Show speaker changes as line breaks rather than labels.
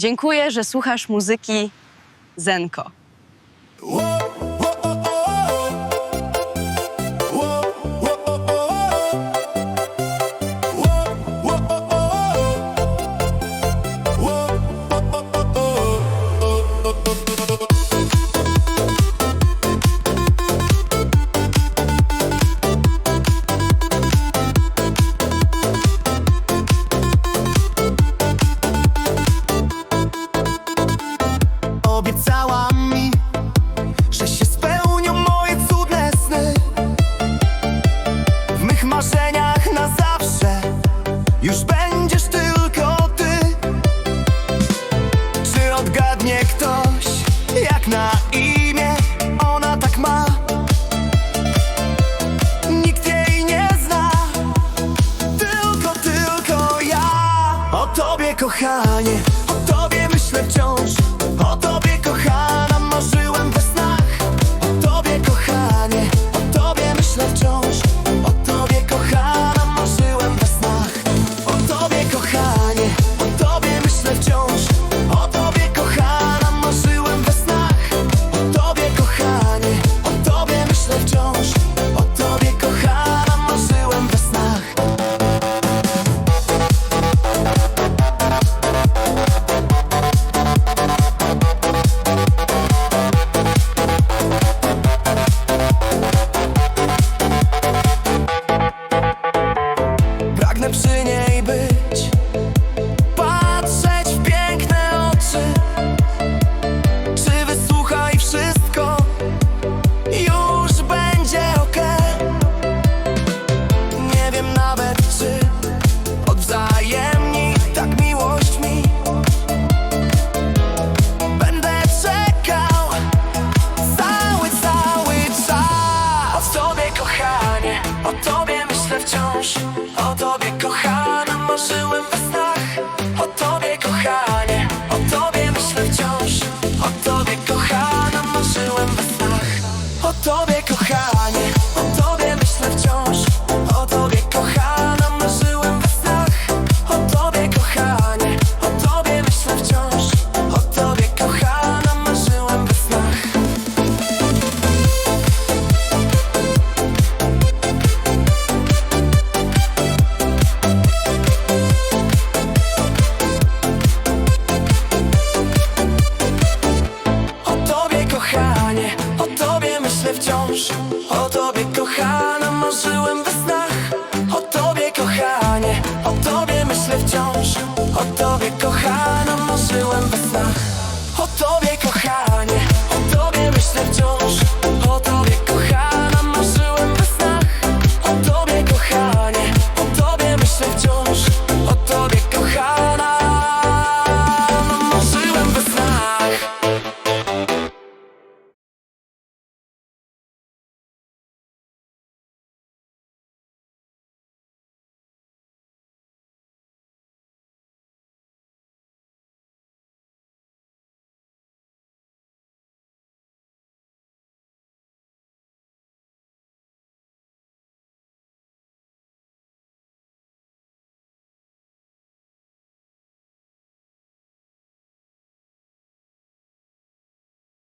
Dziękuję, że słuchasz muzyki Zenko.
O tobie kochanie, o tobie myślę wciąż. O tobie myślę wciąż, o tobie kochana Marzyłem we snach, o tobie kochanie O tobie myślę wciąż, o tobie kochana Marzyłem we snach, o tobie kochanie O tobie myślę wciąż. tobie kochana marzyłem we snach. O tobie kochanie, o tobie myślę wciąż.